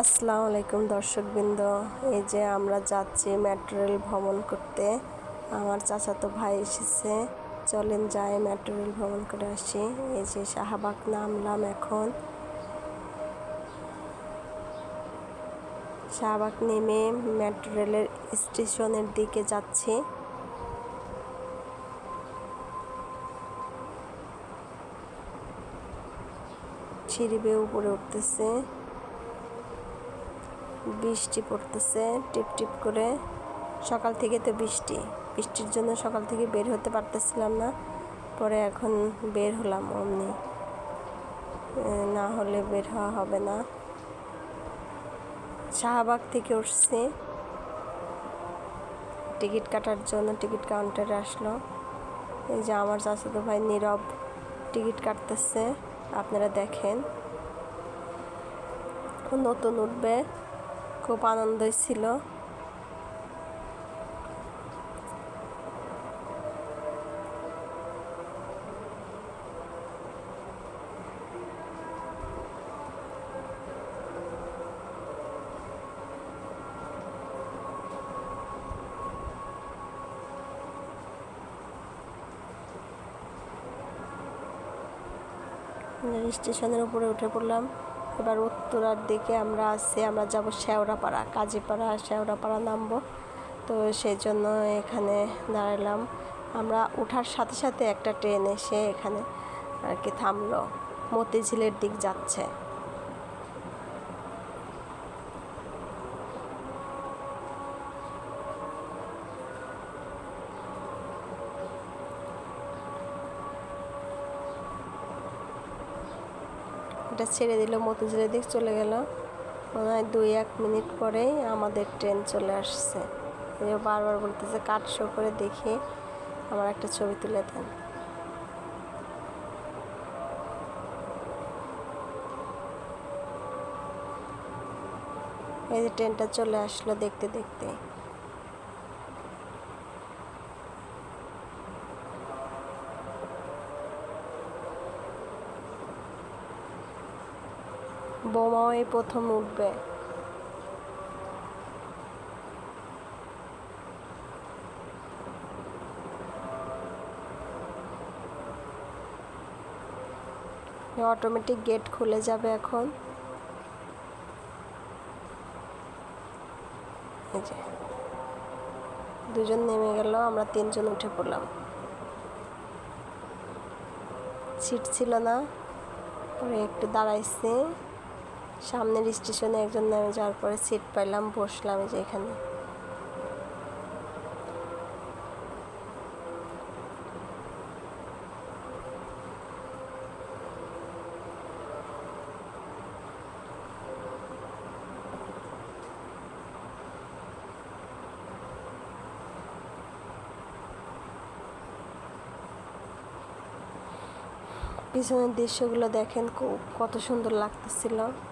আসসালামু আলাইকুম দর্শকবৃন্দ। এই যে আমরা যাচ্ছি মেট্রো রেল ভ্রমণ করতে। আমার চাচাতো ভাই এসেছে। চলেন যাই মেট্রো রেল ভ্রমণ করে আসি। এই যে শাহবাগ নামলাম এখন। শাহবাগ নেমে মেট্রো স্টেশনের দিকে যাচ্ছি। সিঁড়ি বেয়ে উপরে উঠতেছে। বৃষ্টি পড়তেছে, টিপ টিপ করে। সকাল থেকে তো বৃষ্টি। বৃষ্টির জন্য সকাল থেকে বের হতে পারতেছিলাম না। পরে এখন বের হলাম অমনি। না হলে বের হওয়া হবে না। শাহবাগ থেকে উঠছি। টিকিট কাটার জন্য টিকিট কাউন্টারে আসলো। এই যে আমার চাচাতো ভাই নীরব টিকিট কাটতেছে। আপনারা দেখেন। নতুন উঠবে। খুব আনন্দ ছিল। স্টেশনের উপরে উঠে পড়লাম। এবার উত্তরার দিকে আমরা আসছি আমরা যাব শেওড়াপাড়া, কাজীপাড়া, শেওড়াপাড়া নামবো। তো সেই জন্য এখানে দাঁড়ালাম। আমরা ওঠার সাথে সাথে একটা ট্রেন এসে এখানে আর কি থামলো। মতিঝিলের দিক যাচ্ছে। এটা ছেড়ে দিল, মতিঝিলের দিক চলে গেল। মনে হয় দুই, এক মিনিট পরেই আমাদের ট্রেন চলে আসছে। বারবার বলতেছে, কাট শো করে দেখে আমার একটা ছবি তুলে দেন। এই যে ট্রেনটা চলে আসলো দেখতে দেখতে। বোমাও এই প্রথম উঠবে। অটোমেটিক গেট খুলে যাবে এখন। দুজন নেমে গেল, আমরা তিনজন উঠে পড়লাম। সিট ছিল না একটু দাঁড়াইছি। সামনের স্টেশনে একজন নেমে যাওয়ার পরে সিট পাইলাম, বসলাম যে এখানে। পিছনের দৃশ্যগুলো দেখেন কত সুন্দর লাগতেছিল আমার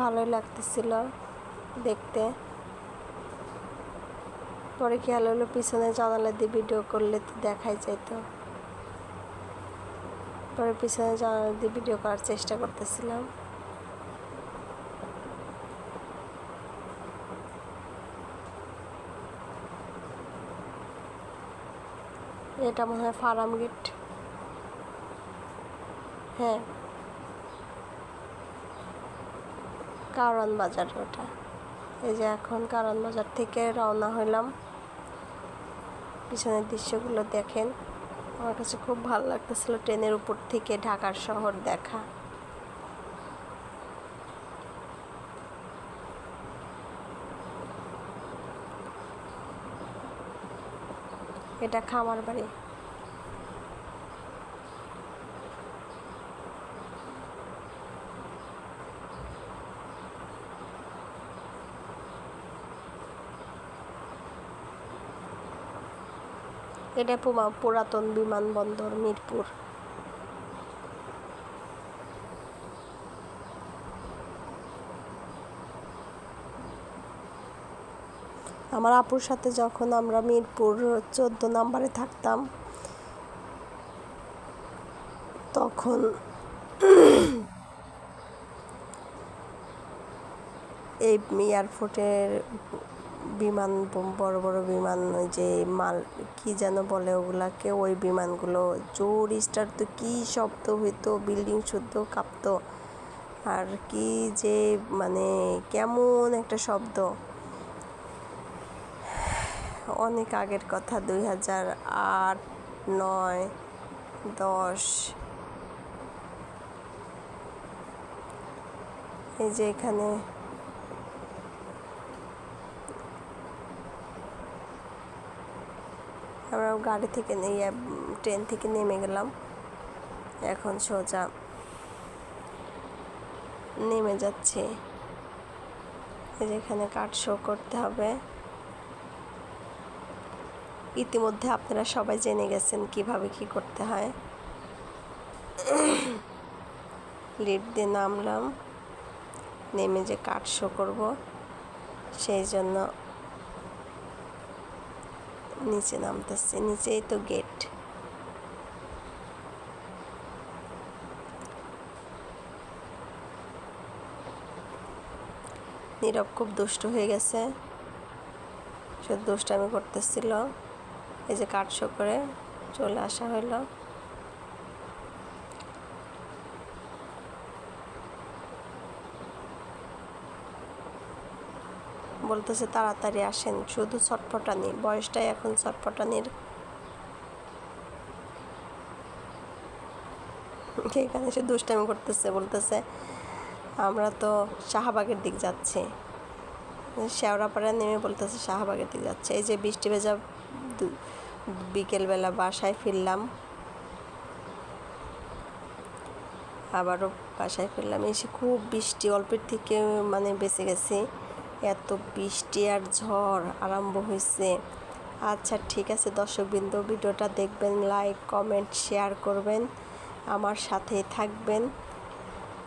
ভালোই লাগতেছিল দেখতে। পরে খেয়াল হলো পিছনে জানালা দিয়ে ভিডিও করলে তো দেখাই যাইতো। পরে পিছনে জানালা দিয়ে ভিডিও করার চেষ্টা করতেছিলাম। এটা মনে হয় ফার্ম গেট। হ্যাঁ। কারণ বাজার ওটা। এই যে এখন কারণ বাজার থেকে রওনা হইলাম। পিছনের দৃশ্যগুলো দেখেন। আমার কাছে খুব ভালো লাগতেছিল ট্রেনের উপর থেকে ঢাকার শহর দেখা। এটা খামার বাড়ি। এটা পুরাতন বিমানবন্দর, মিরপুর। আমার আপুর সাথে যখন আমরা মিরপুর চোদ্দ নাম্বারে থাকতাম তখন তখন এই এয়ারপোর্টের বিমান বড় বড় বিমান যে মাল, কি যেন বলে ওগুলাকে, ওই বিমানগুলো। জোর স্টার্ট তো কী শব্দ হইতো, বিল্ডিং শুদ্ধ, কাঁপতো। আর কি যে মানে কেমন একটা শব্দ। অনেক আগের কথা দুই হাজার আট, নয়, দশ। এই যে এখানে আমরা গাড়ি থেকে ট্রেন থেকে নেমে গেলাম। এখন সোজা নেমে যাচ্ছে। যেখানে কার্ড শো করতে হবে। ইতিমধ্যে আপনারা সবাই জেনে গেছেন কীভাবে কি করতে হয়। লিফট দিয়ে নামলাম। নেমে যে কার্ড শো করব, সেই জন্য নিচে নামতেছে, নিচেই তো গেট নীরব খুব দুষ্ট হয়ে গেছে। শুধু দুষ্টামি করতেছিল। এই যে কাটশো করে চলে আসা হলো বলতেছে, তাড়াতাড়ি আসেন, শুধু ছটফটানি বয়সটাই এখন ছটফটানির এখানে সে দুষ্টামি করতেছে, বলতেছে, আমরা তো শাহবাগের দিক যাচ্ছি। শেওড়াপাড়া নেমে বলতেছে, শাহবাগের দিক যাচ্ছে। এই যে বৃষ্টি ভেজা বিকেলবেলা বাসায় ফিরলাম। আবারও বাসায় ফিরলাম। এসে খুব বৃষ্টি, অল্পের থেকে মানে বেঁচে গেছি। এত বৃষ্টি আর ঝড় আরম্ভ হয়েছে। আচ্ছা ঠিক আছে দর্শকবৃন্দ, ভিডিওটা দেখবেন লাইক কমেন্ট শেয়ার করবেন। আমার সাথে থাকবেন।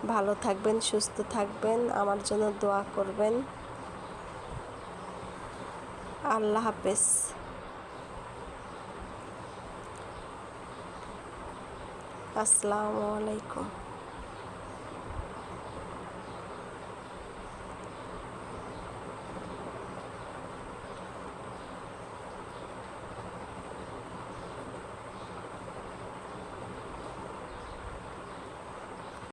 ভালো থাকবেন, সুস্থ থাকবেন। আমার জন্য দোয়া করবেন। আল্লাহ হাফেজ। আসসালামু আলাইকুম।